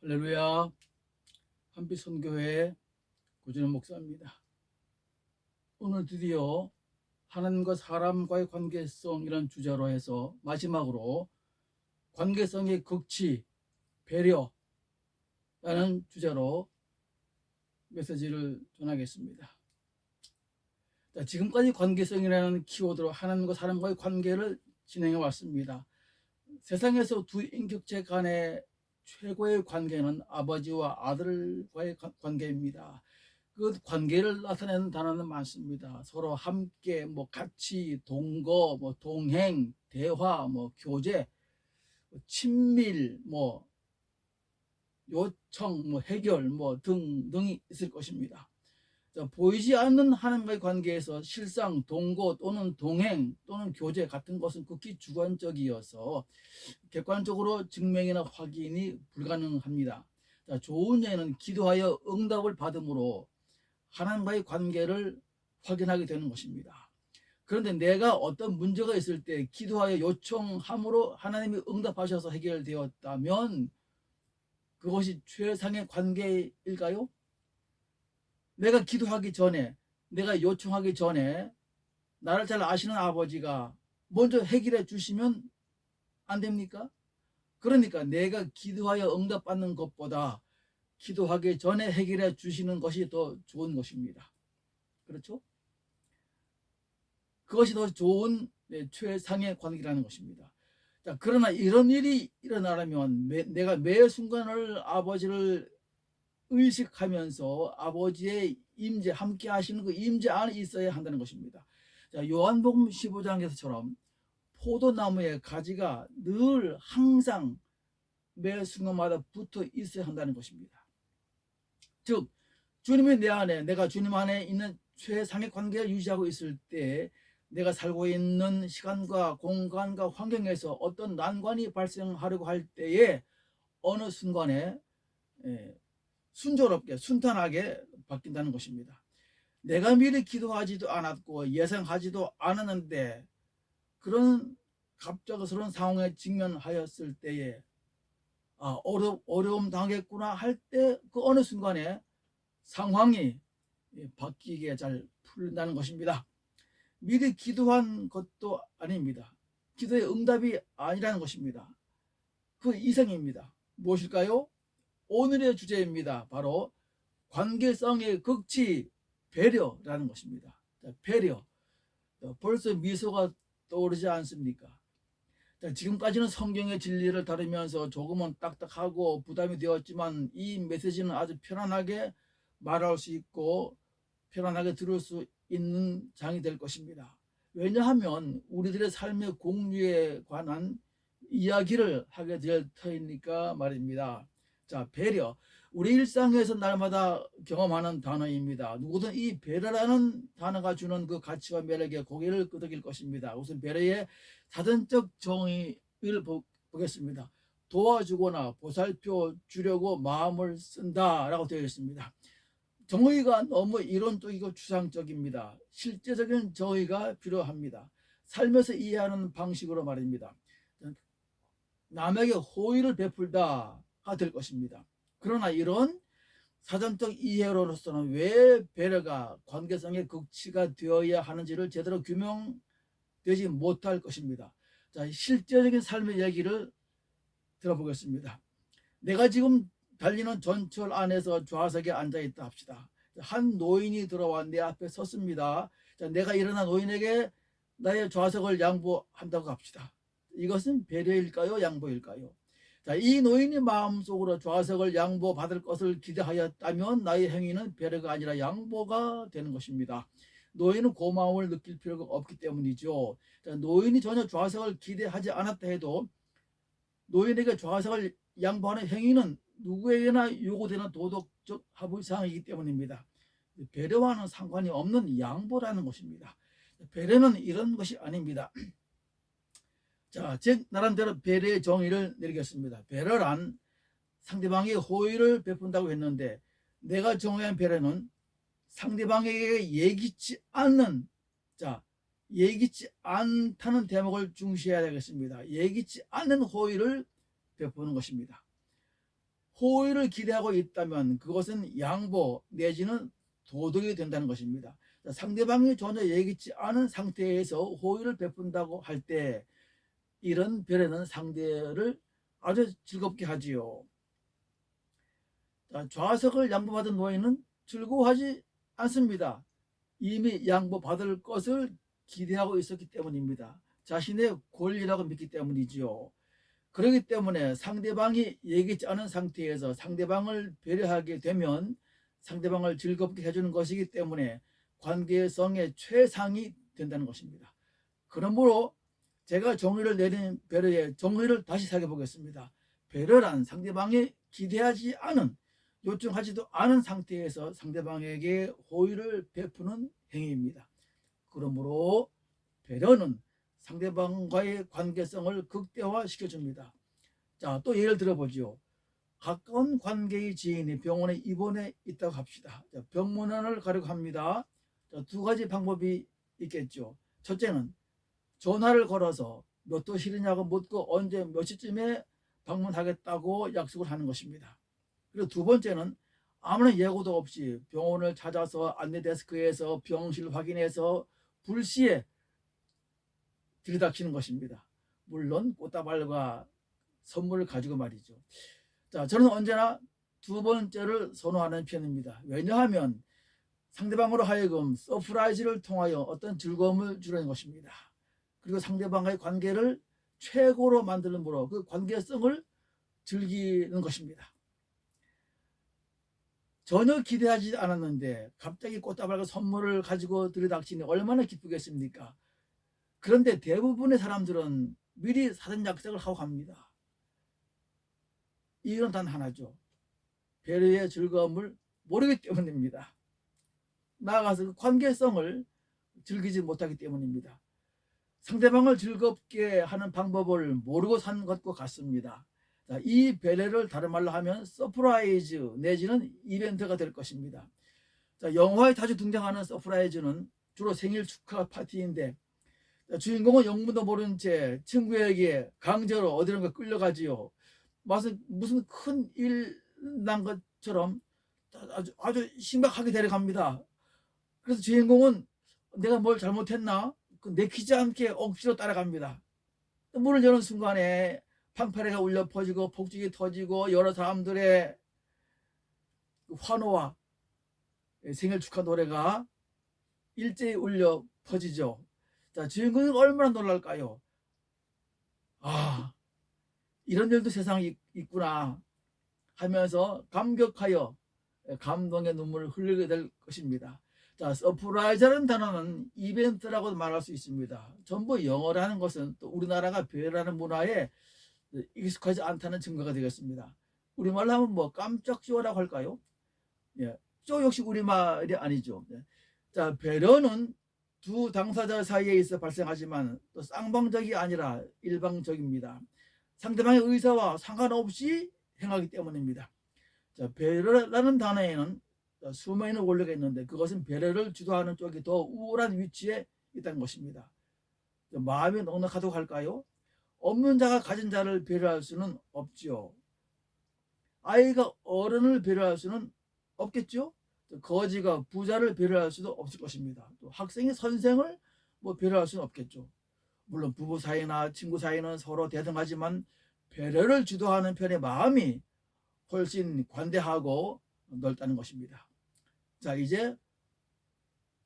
할렐루야. 한빛 선교회 고진원 목사입니다. 오늘 드디어 하나님과 사람과의 관계성이라는 주제로 해서 마지막으로 관계성의 극치, 배려라는 주제로 메시지를 전하겠습니다. 자, 지금까지 관계성이라는 키워드로 하나님과 사람과의 관계를 진행해 왔습니다. 세상에서 두 인격체 간의 최고의 관계는 아버지와 아들과의 관- 관계입니다. 그 관계를 나타내는 단어는 많습니다. 서로 함께, 뭐 같이, 동거, 뭐 동행, 대화, 뭐 교제, 뭐 친밀, 뭐 요청, 뭐 해결, 뭐 등 등이 있을 것입니다. 자, 보이지 않는 하나님과의 관계에서 실상, 동거 또는 동행 또는 교제 같은 것은 극히 주관적이어서 객관적으로 증명이나 확인이 불가능합니다. 자, 좋은 예는 기도하여 응답을 받음으로 하나님과의 관계를 확인하게 되는 것입니다. 그런데 내가 어떤 문제가 있을 때 기도하여 요청함으로 하나님이 응답하셔서 해결되었다면 그것이 최상의 관계일까요? 내가 기도하기 전에, 내가 요청하기 전에 나를 잘 아시는 아버지가 먼저 해결해 주시면 안 됩니까? 그러니까 내가 기도하여 응답받는 것보다 기도하기 전에 해결해 주시는 것이 더 좋은 것입니다. 그렇죠? 그것이 더 좋은 네, 최상의 관계라는 것입니다. 자, 그러나 이런 일이 일어나려면 매- 내가 매 순간을 아버지를 의식하면서 아버지의 임재 함께 하시는 그 임재 안에 있어야 한다는 것입니다. 자, 요한복음 15장에서처럼 포도나무의 가지가 늘 항상 매 순간마다 붙어 있어야 한다는 것입니다. 즉 주님이 내 안에 내가 주님 안에 있는 최상의 관계를 유지하고 있을 때 내가 살고 있는 시간과 공간과 환경에서 어떤 난관이 발생하려고 할 때에 어느 순간에 예, 순조롭게 순탄하게 바뀐다는 것입니다. 내가 미리 기도하지도 않았고 예상하지도 않았는데 그런 갑작스러운 상황에 직면하였을 때에 아, 어려, 어려움 당했구나 할 때 그 어느 순간에 상황이 예, 바뀌게 잘 풀린다는 것입니다. 미리 기도한 것도 아닙니다. 기도의 응답이 아니라는 것입니다. 그 이상입니다. 무엇일까요? 오늘의 주제입니다. 바로 관계성의 극치 배려라는 것입니다. 자, 배려. 자, 벌써 미소가 떠오르지 않습니까? 자, 지금까지는 성경의 진리를 다루면서 조금은 딱딱하고 부담이 되었지만 이 메시지는 아주 편안하게 말할 수 있고 편안하게 들을 수 있는 장이 될 것입니다. 왜냐하면 우리들의 삶의 공유에 관한 이야기를 하게 될 터이니까 말입니다. 자, 배려. 우리 일상에서 날마다 경험하는 단어입니다. 누구든 이 배려라는 단어가 주는 그 가치와 매력에 고개를 끄덕일 것입니다. 우선 배려의 사전적 정의를 보, 보겠습니다. 도와주거나 보살펴 주려고 마음을 쓴다라고 되어 있습니다. 정의가 너무 이론적이고 추상적입니다. 실제적인 정의가 필요합니다. 삶에서 이해하는 방식으로 말입니다. 남에게 호의를 베풀다가 될 것입니다. 그러나 이런 사전적 이해로서는 왜 배려가 관계성의 극치가 되어야 하는지를 제대로 규명되지 못할 것입니다. 자, 실제적인 삶의 얘기를 들어보겠습니다. 내가 지금 달리는 전철 안에서 좌석에 앉아 있다 합시다. 한 노인이 들어와 내 앞에 섰습니다. 자, 내가 일어나 노인에게 나의 좌석을 양보한다고 합시다. 이것은 배려일까요? 양보일까요? 자, 이 노인이 마음속으로 좌석을 양보받을 것을 기대하였다면 나의 행위는 배려가 아니라 양보가 되는 것입니다. 노인은 고마움을 느낄 필요가 없기 때문이죠. 자, 노인이 전혀 좌석을 기대하지 않았다 해도 노인에게 좌석을 양보하는 행위는 누구에게나 요구되는 도덕적 합의 사항이기 때문입니다. 배려와는 상관이 없는 양보라는 것입니다. 배려는 이런 것이 아닙니다. 자, 제 나름대로 배려의 정의를 내리겠습니다. 배려란 상대방이 호의를 베푼다고 했는데 내가 정의한 배려는 상대방에게 예기치 않는 자 예기치 않다는 대목을 중시해야 되겠습니다. 예기치 않는 호의를 베푸는 것입니다. 호의를 기대하고 있다면 그것은 양보 내지는 도덕이 된다는 것입니다. 자, 상대방이 전혀 예기치 않은 상태에서 호의를 베푼다고 할때 이런 별에는 상대를 아주 즐겁게 하지요. 자, 좌석을 양보받은 노인은 즐거워하지 않습니다. 이미 양보받을 것을 기대하고 있었기 때문입니다. 자신의 권리라고 믿기 때문이지요. 그렇기 때문에 상대방이 예기치 않은 상태에서 상대방을 배려하게 되면 상대방을 즐겁게 해주는 것이기 때문에 관계성의 최상이 된다는 것입니다. 그러므로 제가 정의를 내린 배려의 정의를 다시 살펴보겠습니다. 배려란 상대방이 기대하지 않은 요청하지도 않은 상태에서 상대방에게 호의를 베푸는 행위입니다. 그러므로 배려는 상대방과의 관계성을 극대화시켜 줍니다. 자, 또 예를 들어보죠. 가까운 관계의 지인이 병원에 입원해 있다고 합시다. 자, 병문안을 가려고 합니다. 자, 두 가지 방법이 있겠죠. 첫째는 전화를 걸어서 몇 도 실이냐고 묻고 언제 몇 시쯤에 방문하겠다고 약속을 하는 것입니다. 그리고 두 번째는 아무런 예고도 없이 병원을 찾아서 안내 데스크에서 병실 확인해서 불시에 들이닥치는 것입니다. 물론 꽃다발과 선물을 가지고 말이죠. 자, 저는 언제나 두 번째를 선호하는 편입니다. 왜냐하면 상대방으로 하여금 서프라이즈를 통하여 어떤 즐거움을 주려는 것입니다. 그리고 상대방과의 관계를 최고로 만들므로 그 관계성을 즐기는 것입니다. 전혀 기대하지 않았는데 갑자기 꽃다발과 선물을 가지고 들이닥치니 얼마나 기쁘겠습니까? 그런데 대부분의 사람들은 미리 사전 약속을 하고 갑니다. 이유는 단 하나죠. 배려의 즐거움을 모르기 때문입니다. 나아가서 그 관계성을 즐기지 못하기 때문입니다. 상대방을 즐겁게 하는 방법을 모르고 산 것과 같습니다. 자, 이 배려를 다른 말로 하면 서프라이즈 내지는 이벤트가 될 것입니다. 자, 영화에 자주 등장하는 서프라이즈는 주로 생일 축하 파티인데 자, 주인공은 영문도 모르는 채 친구에게 강제로 어디론가 끌려가지요. 무슨 무슨 큰 일 난 것처럼 아주 아주 심각하게 데려갑니다. 그래서 주인공은 내가 뭘 잘못했나 그 내키지 않게 억지로 따라갑니다. 문을 여는 순간에 팡파레가 울려 퍼지고 폭죽이 터지고 여러 사람들의 그 환호와 생일 축하 노래가 일제히 울려 퍼지죠. 자, 주인공이 얼마나 놀랄까요? 아, 이런 일도 세상에 있구나 하면서 감격하여 감동의 눈물을 흘리게 될 것입니다. 자, 서프라이즈라는 단어는 이벤트라고 말할 수 있습니다. 전부 영어로 하는 것은 또 우리나라가 배라는 문화에 익숙하지 않다는 증거가 되겠습니다. 우리말로 하면 뭐 깜짝 쇼라고 할까요? 예, 쇼 역시 우리말이 아니죠. 예. 자, 배려는 두 당사자 사이에 있어 발생하지만 또 쌍방적이 아니라 일방적입니다. 상대방의 의사와 상관없이 행하기 때문입니다. 자, 배려라는 단어에는 수많은 원리가 있는데 그것은 배려를 주도하는 쪽이 더 우월한 위치에 있다는 것입니다. 마음이 넉넉하다고 할까요? 없는 자가 가진 자를 배려할 수는 없지요. 아이가 어른을 배려할 수는 없겠죠. 거지가 부자를 배려할 수도 없을 것입니다. 또 학생이 선생을 뭐 배려할 수는 없겠죠. 물론 부부 사이나 친구 사이는 서로 대등하지만 배려를 주도하는 편의 마음이 훨씬 관대하고 넓다는 것입니다. 자, 이제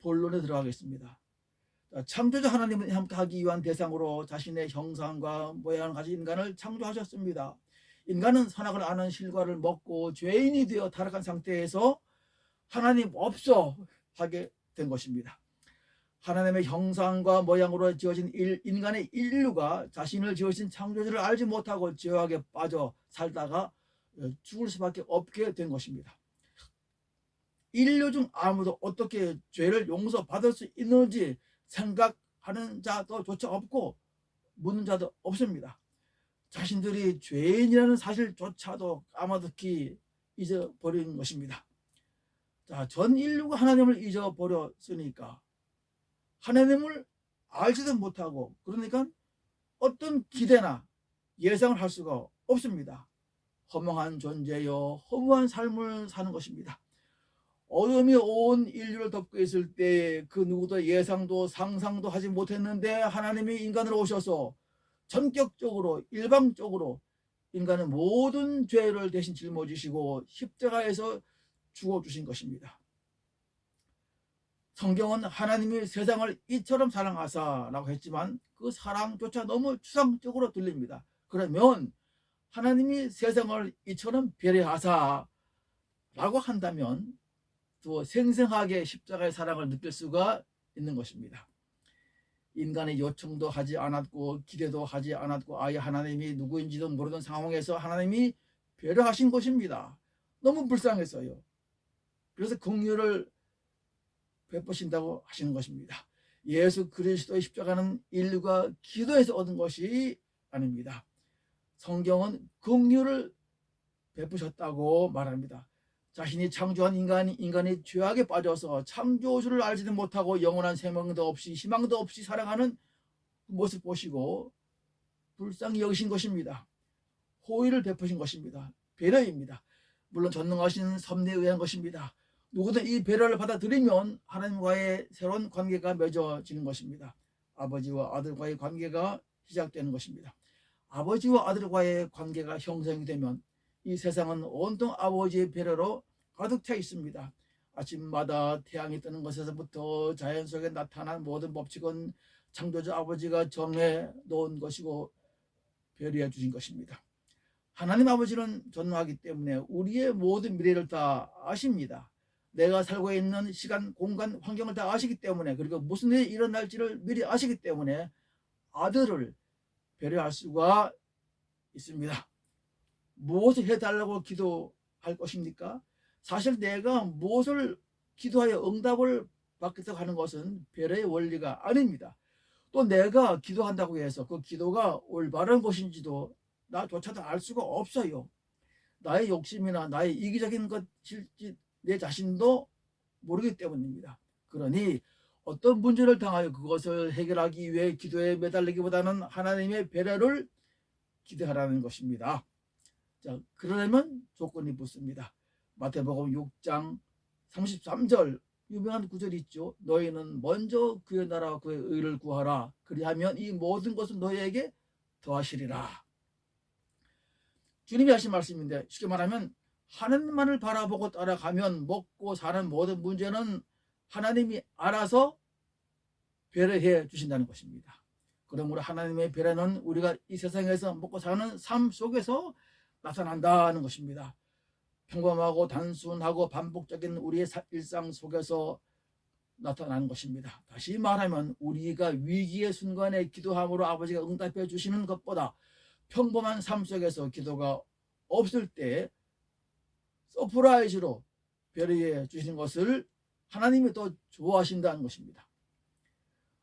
본론에 들어가겠습니다. 창조자 하나님은 함께하기 위한 대상으로 자신의 형상과 모양을 가진 인간을 창조하셨습니다. 인간은 선악을 아는 실과를 먹고 죄인이 되어 타락한 상태에서 하나님 없어 하게 된 것입니다. 하나님의 형상과 모양으로 지어진 일, 인간의 인류가 자신을 지으신 창조주를 알지 못하고 죄악에 빠져 살다가 죽을 수밖에 없게 된 것입니다. 인류 중 아무도 어떻게 죄를 용서받을 수 있는지 생각하는 자도 조차 없고 묻는 자도 없습니다. 자신들이 죄인이라는 사실조차도 까마득히 잊어버리는 것입니다. 자, 전 인류가 하나님을 잊어버렸으니까 하나님을 알지도 못하고 그러니까 어떤 기대나 예상을 할 수가 없습니다. 허망한 존재요 허무한 삶을 사는 것입니다. 어둠이 온 인류를 덮고 있을 때 그 누구도 예상도 상상도 하지 못했는데 하나님이 인간으로 오셔서 전격적으로 일방적으로 인간의 모든 죄를 대신 짊어지시고 십자가에서 죽어주신 것입니다. 성경은 하나님이 세상을 이처럼 사랑하사라고 했지만 그 사랑조차 너무 추상적으로 들립니다. 그러면 하나님이 세상을 이처럼 배려하사라고 한다면 또 생생하게 십자가의 사랑을 느낄 수가 있는 것입니다. 인간의 요청도 하지 않았고 기대도 하지 않았고 아예 하나님이 누구인지도 모르는 상황에서 하나님이 배려하신 것입니다. 너무 불쌍했어요. 그래서 긍휼을 베푸신다고 하시는 것입니다. 예수 그리스도의 십자가는 인류가 기도해서 얻은 것이 아닙니다. 성경은 긍휼을 베푸셨다고 말합니다. 자신이 창조한 인간이 인간이 죄악에 빠져서 창조주를 알지도 못하고 영원한 생명도 없이 희망도 없이 살아가는 모습 보시고 불쌍히 여기신 것입니다. 호의를 베푸신 것입니다. 배려입니다. 물론 전능하신 섭리에 의한 것입니다. 누구든 이 배려를 받아들이면 하나님과의 새로운 관계가 맺어지는 것입니다. 아버지와 아들과의 관계가 시작되는 것입니다. 아버지와 아들과의 관계가 형성이 되면 이 세상은 온통 아버지의 배려로 가득 차 있습니다. 아침마다 태양이 뜨는 것에서부터 자연 속에 나타난 모든 법칙은 창조주 아버지가 정해 놓은 것이고 배려해 주신 것입니다. 하나님 아버지는 전능하기 때문에 우리의 모든 미래를 다 아십니다. 내가 살고 있는 시간, 공간, 환경을 다 아시기 때문에 그리고 무슨 일이 일어날지를 미리 아시기 때문에 아들을 배려할 수가 있습니다. 무엇을 해달라고 기도할 것입니까? 사실 내가 무엇을 기도하여 응답을 받겠다고 하는 것은 배려의 원리가 아닙니다. 또 내가 기도한다고 해서 그 기도가 올바른 것인지도 나조차도 알 수가 없어요. 나의 욕심이나 나의 이기적인 것일지 내 자신도 모르기 때문입니다. 그러니 어떤 문제를 당하여 그것을 해결하기 위해 기도에 매달리기보다는 하나님의 배려를 기대하라는 것입니다. 자, 그러려면 조건이 붙습니다. 마태복음 6장 33절 유명한 구절이 있죠. 너희는 먼저 그의 나라와 그의 의를 구하라. 그리하면 이 모든 것은 너희에게 더하시리라. 주님이 하신 말씀인데 쉽게 말하면 하나님만을 바라보고 따라가면 먹고 사는 모든 문제는 하나님이 알아서 배려해 주신다는 것입니다. 그러므로 하나님의 배려는 우리가 이 세상에서 먹고 사는 삶 속에서 나타난다는 것입니다. 평범하고 단순하고 반복적인 우리의 일상 속에서 나타나는 것입니다. 다시 말하면 우리가 위기의 순간에 기도함으로 아버지가 응답해 주시는 것보다 평범한 삶 속에서 기도가 없을 때 서프라이즈로 배려해 주시는 것을 하나님이 더 좋아하신다는 것입니다.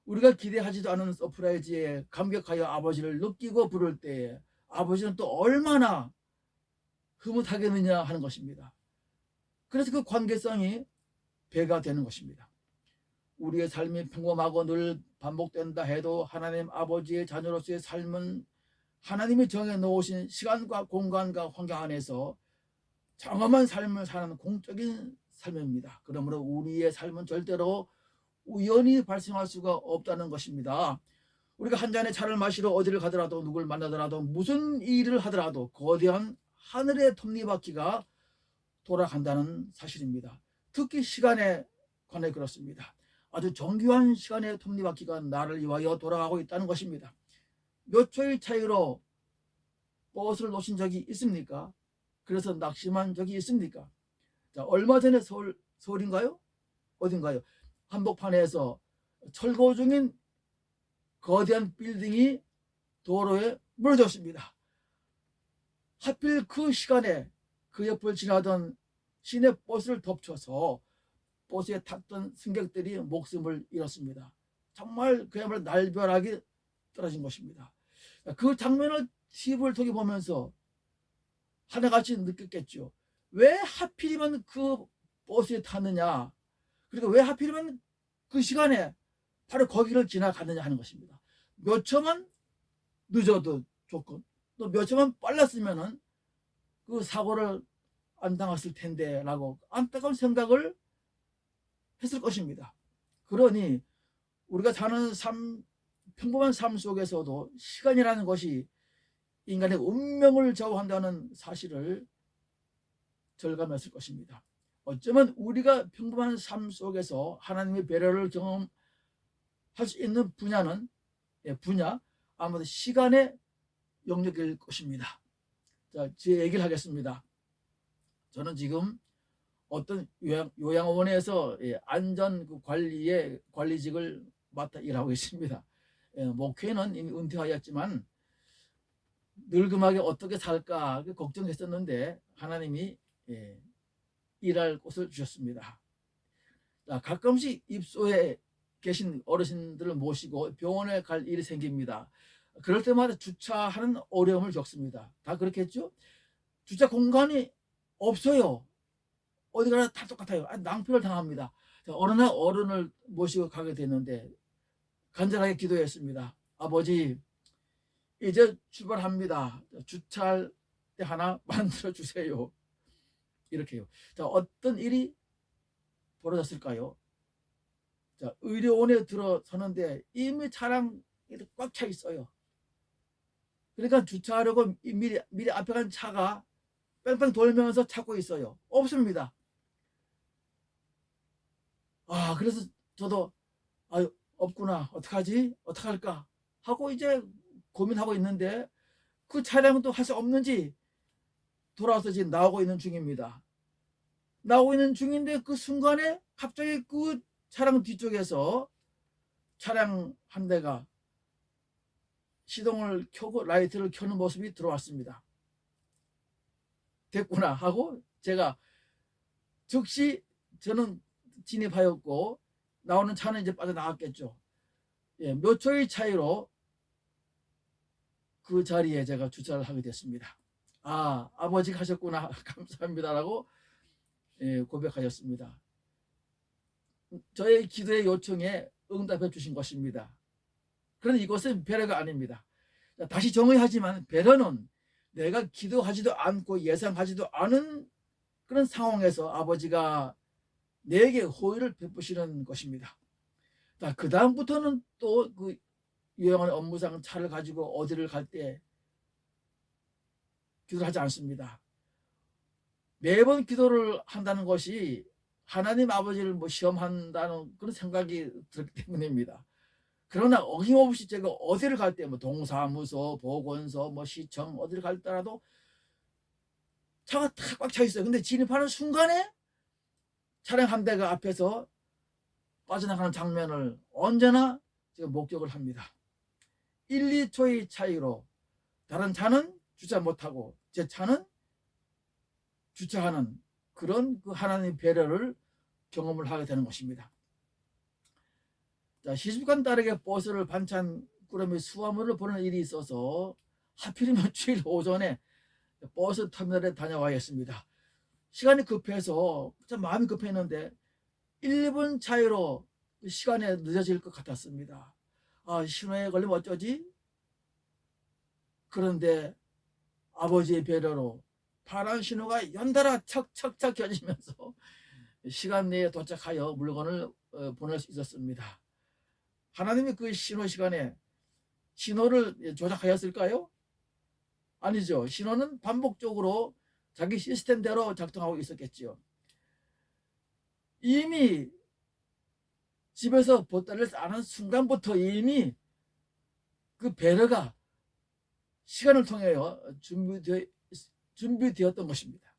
우리가 기대하지도 않은 서프라이즈에 감격하여 아버지를 느끼고 부를 때 아버지는 또 얼마나 흐뭇하겠느냐 하는 것입니다. 그래서 그 관계성이 배가 되는 것입니다. 우리의 삶이 평범하고 늘 반복된다 해도 하나님 아버지의 자녀로서의 삶은 하나님이 정해 놓으신 시간과 공간과 환경 안에서 장엄한 삶을 사는 공적인 삶입니다. 그러므로 우리의 삶은 절대로 우연히 발생할 수가 없다는 것입니다. 우리가 한 잔의 차를 마시러 어디를 가더라도 누굴 만나더라도 무슨 일을 하더라도 거대한 하늘의 톱니바퀴가 돌아간다는 사실입니다. 특히 시간에 관해 그렇습니다. 아주 정교한 시간의 톱니바퀴가 나를 위하여 돌아가고 있다는 것입니다. 몇 초의 차이로 버스를 놓친 적이 있습니까? 그래서 낙심한 적이 있습니까? 자, 얼마 전에 서울, 서울인가요? 어딘가요? 한복판에서 철거 중인 거대한 빌딩이 도로에 무너졌습니다. 하필 그 시간에 그 옆을 지나던 시내 버스를 덮쳐서 버스에 탔던 승객들이 목숨을 잃었습니다. 정말 그야말로 날벼락이 떨어진 것입니다. 그 장면을 TV를 통해 보면서 하나같이 느꼈겠죠. 왜 하필이면 그 버스에 탔느냐. 그리고 왜 하필이면 그 시간에 바로 거기를 지나갔느냐 하는 것입니다. 몇 초만 늦어도 조건, 또몇 초만 빨랐으면은 그 사고를 안 당했을 텐데라고 안타까운 생각을 했을 것입니다. 그러니 우리가 사는 삶 평범한 삶 속에서도 시간이라는 것이 인간의 운명을 좌우한다는 사실을 절감했을 것입니다. 어쩌면 우리가 평범한 삶 속에서 하나님의 배려를 경험할 수 있는 분야는 예, 분야 아마도 시간의 영역일 것입니다. 자, 제 얘기를 하겠습니다. 저는 지금 어떤 요양, 요양원에서 예, 안전 그 관리의 관리직을 맡아 일하고 있습니다. 예, 목회는 이미 은퇴하였지만 늙음하게 어떻게 살까 그 걱정했었는데 하나님이 예, 일할 곳을 주셨습니다. 자, 가끔씩 입소에 계신 어르신들을 모시고 병원에 갈 일이 생깁니다. 그럴 때마다 주차하는 어려움을 겪습니다. 다 그렇겠죠? 주차 공간이 없어요. 어디 가나 다 똑같아요. 아, 낭패를 당합니다. 자, 어느 날 어른을 모시고 가게 됐는데 간절하게 기도했습니다. 아버지, 이제 출발합니다. 주차할 때 하나 만들어 주세요. 이렇게요. 자, 어떤 일이 벌어졌을까요? 자, 의료원에 들어서는데 이미 차량이 꽉 차 있어요. 그러니까 주차하려고 미리, 미리 앞에 간 차가 뺑뺑 돌면서 찾고 있어요. 없습니다. 아, 그래서 저도, 아 없구나. 어떡하지? 어떡할까? 하고 이제 고민하고 있는데 그 차량도 할 수 없는지 돌아와서 지금 나오고 있는 중입니다. 나오고 있는 중인데 그 순간에 갑자기 그 차량 뒤쪽에서 차량 한 대가 시동을 켜고 라이트를 켜는 모습이 들어왔습니다. 됐구나 하고 제가 즉시 저는 진입하였고 나오는 차는 이제 빠져나갔겠죠. 예, 몇 초의 차이로 그 자리에 제가 주차를 하게 됐습니다. 아, 아버지 가셨구나. 감사합니다라고 예, 고백하셨습니다. 저의 기도의 요청에 응답해 주신 것입니다. 그런데 이것은 배려가 아닙니다. 다시 정의하지만 배려는 내가 기도하지도 않고 예상하지도 않은 그런 상황에서 아버지가 내게 호의를 베푸시는 것입니다. 자, 그 다음부터는 또 그 유용한 업무상 차를 가지고 어디를 갈 때 기도를 하지 않습니다. 매번 기도를 한다는 것이 하나님 아버지를 뭐 시험한다는 그런 생각이 들기 때문입니다. 그러나 어김없이 제가 어디를 갈 때 뭐 동사무소, 보건소, 뭐 시청 어디를 갈 때라도 차가 다꽉차 있어요. 근데 진입하는 순간에 차량 한 대가 앞에서 빠져나가는 장면을 언제나 제가 목격을 합니다. 1, 2초의 차이로 다른 차는 주차 못하고 제 차는 주차하는 그런 그 하나님의 배려를 경험을 하게 되는 것입니다. 자, 시집간 딸에게 버스를 반찬 꾸러미 수화물을 보는 일이 있어서 하필이면 주일 오전에 버스 터미널에 다녀와야했습니다. 시간이 급해서 참 마음이 급했는데 1, 2분 차이로 시간에 늦어질 것 같았습니다. 아, 신호에 걸리면 어쩌지? 그런데 아버지의 배려로 파란 신호가 연달아 척척척 켜지면서 시간 내에 도착하여 물건을 어, 보낼 수 있었습니다. 하나님이 그 신호 시간에 신호를 조작하였을까요? 아니죠. 신호는 반복적으로 자기 시스템대로 작동하고 있었겠지요. 이미 집에서 보따리를 싸는 순간부터 이미 그 배려가 시간을 통해 준비되어, 준비되었던 것입니다.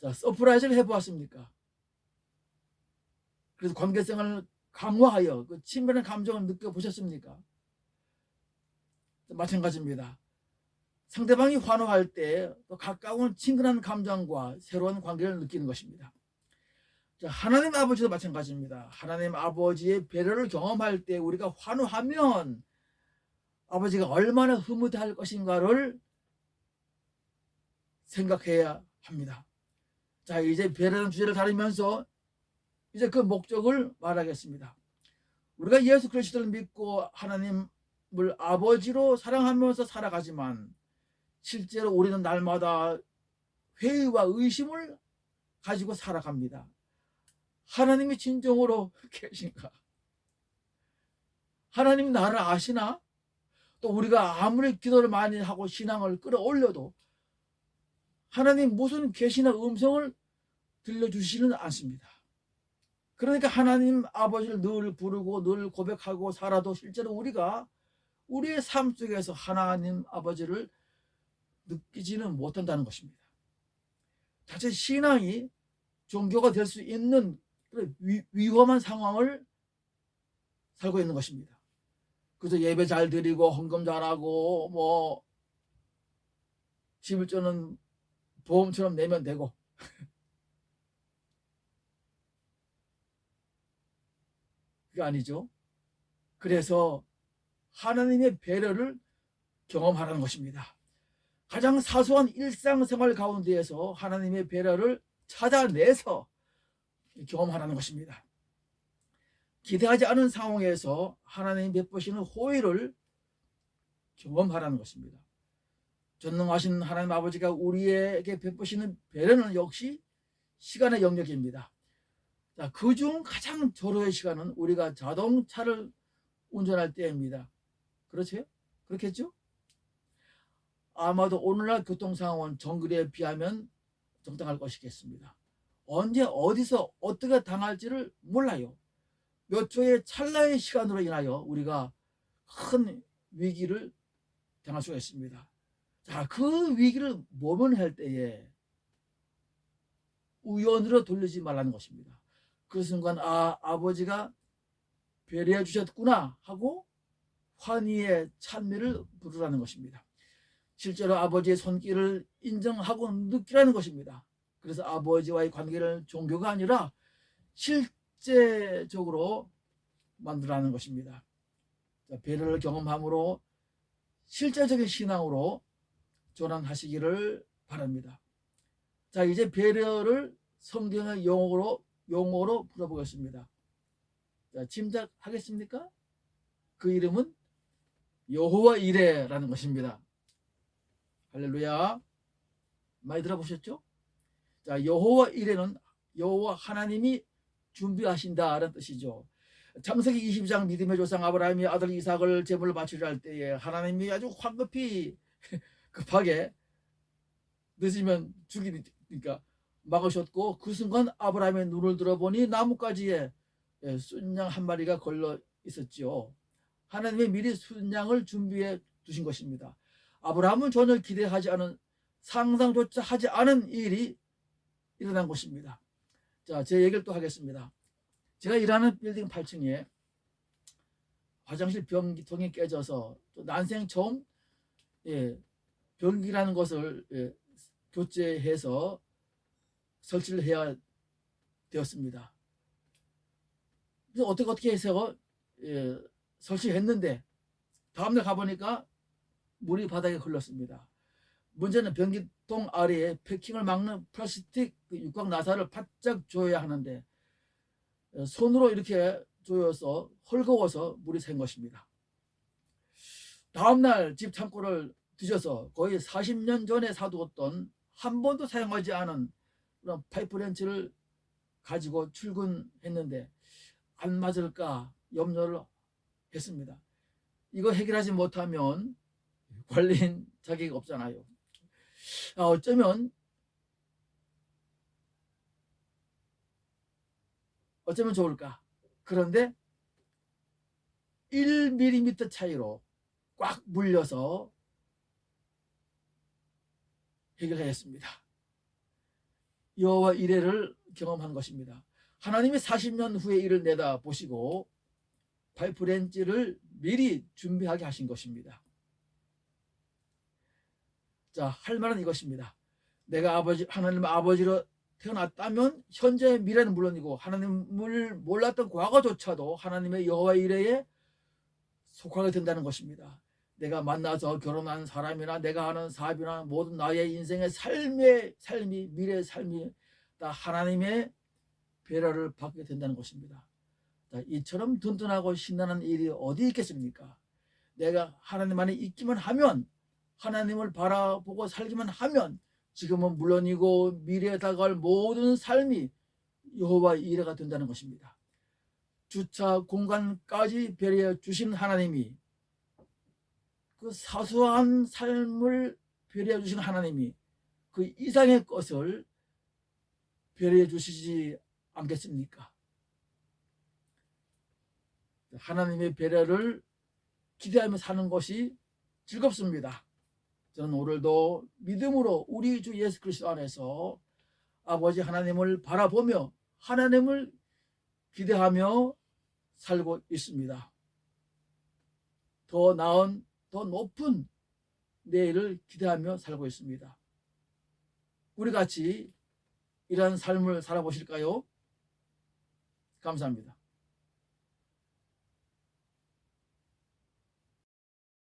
자, 서프라이즈를 해보았습니까? 그래서 관계성을 강화하여 그 친밀한 감정을 느껴보셨습니까? 마찬가지입니다. 상대방이 환호할 때 가까운 친근한 감정과 새로운 관계를 느끼는 것입니다. 자, 하나님 아버지도 마찬가지입니다. 하나님 아버지의 배려를 경험할 때 우리가 환호하면 아버지가 얼마나 흐뭇할 것인가를 생각해야 합니다. 자, 이제 배려는 주제를 다루면서 이제 그 목적을 말하겠습니다. 우리가 예수 그리스도를 믿고 하나님을 아버지로 사랑하면서 살아가지만 실제로 우리는 날마다 회의와 의심을 가지고 살아갑니다. 하나님이 진정으로 계신가? 하나님 나를 아시나? 또 우리가 아무리 기도를 많이 하고 신앙을 끌어올려도 하나님 무슨 계시나 음성을 들려주시는 않습니다. 그러니까 하나님 아버지를 늘 부르고 늘 고백하고 살아도 실제로 우리가 우리의 삶 속에서 하나님 아버지를 느끼지는 못한다는 것입니다. 자체 신앙이 종교가 될 수 있는 위, 위험한 상황을 살고 있는 것입니다. 그래서 예배 잘 드리고 헌금 잘하고 뭐 11조는 보험처럼 내면 되고 그게 아니죠. 그래서 하나님의 배려를 경험하라는 것입니다. 가장 사소한 일상생활 가운데에서 하나님의 배려를 찾아내서 경험하라는 것입니다. 기대하지 않은 상황에서 하나님 베푸시는 호의를 경험하라는 것입니다. 전능하신 하나님 아버지가 우리에게 베푸시는 배려는 역시 시간의 영역입니다. 자, 그 중 가장 절호의 시간은 우리가 자동차를 운전할 때입니다. 그렇죠? 그렇겠죠? 아마도 오늘날 교통 상황은 정글에 비하면 정당할 것이겠습니다. 언제 어디서 어떻게 당할지를 몰라요. 몇 초의 찰나의 시간으로 인하여 우리가 큰 위기를 당할 수가 있습니다. 자, 그 위기를 모면할 때에 우연으로 돌리지 말라는 것입니다. 그 순간 아 아버지가 배려해 주셨구나 하고 환희의 찬미를 부르라는 것입니다. 실제로 아버지의 손길을 인정하고 느끼라는 것입니다. 그래서 아버지와의 관계를 종교가 아니라 실제적으로 만들라는 것입니다. 자, 배려를 경험함으로 실제적인 신앙으로 전환하시기를 바랍니다. 자, 이제 배려를 성경의 용어로 용어로 풀어보겠습니다. 자, 짐작하겠습니까? 그 이름은 여호와 이레라는 것입니다. 할렐루야. 많이 들어보셨죠? 자, 여호와 이레는 여호와 하나님이 준비하신다라는 뜻이죠. 창세기 22장 믿음의 조상 아브라함이 아들 이삭을 제물로 바치려 할 때에 하나님이 아주 황급히 급하게 늦으면 죽이니까 막으셨고 그 순간 아브라함의 눈을 들어보니 나뭇가지에 예, 순양 한 마리가 걸려 있었지요. 하나님이 미리 순양을 준비해 두신 것입니다. 아브라함은 전혀 기대하지 않은 상상조차 하지 않은 일이 일어난 것입니다. 자, 제 얘기를 또 하겠습니다. 제가 일하는 빌딩 8층에 화장실 변기통이 깨져서 또 난생 처음 예, 변기라는 것을 예, 교체해서 설치를 해야 되었습니다. 그래서 어떻게 어떻게 해서 예, 설치했는데 다음날 가보니까 물이 바닥에 흘렀습니다. 문제는 변기통 아래에 패킹을 막는 플라스틱 그 육각 나사를 바짝 조여야 하는데 어, 손으로 이렇게 조여서 헐거워서 물이 샌 것입니다. 다음날 집 창고를 뒤져서 거의 40년 전에 사두었던 한 번도 사용하지 않은 파이프 렌치를 가지고 출근했는데 안 맞을까 염려를 했습니다. 이거 해결하지 못하면 관리인 자격이 없잖아요. 아, 어쩌면 어쩌면 좋을까? 그런데 1mm 차이로 꽉 물려서 해결하였습니다. 여호와 이래를 경험한 것입니다. 하나님이 40년 후에 이를 내다 보시고 파이프 렌즈를 미리 준비하게 하신 것입니다. 자, 할 말은 이것입니다. 내가 아버지 하나님 아버지로 태어났다면 현재의 미래는 물론이고 하나님을 몰랐던 과거조차도 하나님의 여호와 이래에 속하게 된다는 것입니다. 내가 만나서 결혼한 사람이나 내가 하는 사업이나 모든 나의 인생의 삶의 삶이 미래의 삶이 다 하나님의 배려를 받게 된다는 것입니다. 자, 이처럼 든든하고 신나는 일이 어디 있겠습니까? 내가 하나님 안에 있기만 하면 하나님을 바라보고 살기만 하면 지금은 물론이고 미래에 다가올 모든 삶이 여호와 이래가 된다는 것입니다. 주차 공간까지 배려해 주신 하나님이 그 사소한 삶을 배려해 주신 하나님이 그 이상의 것을 배려해 주시지 않겠습니까? 하나님의 배려를 기대하며 사는 것이 즐겁습니다. 저는 오늘도 믿음으로 우리 주 예수 그리스도 안에서 아버지 하나님을 바라보며 하나님을 기대하며 살고 있습니다. 더 나은, 더 높은 내일을 기대하며 살고 있습니다. 우리 같이 이러한 삶을 살아보실까요? 감사합니다.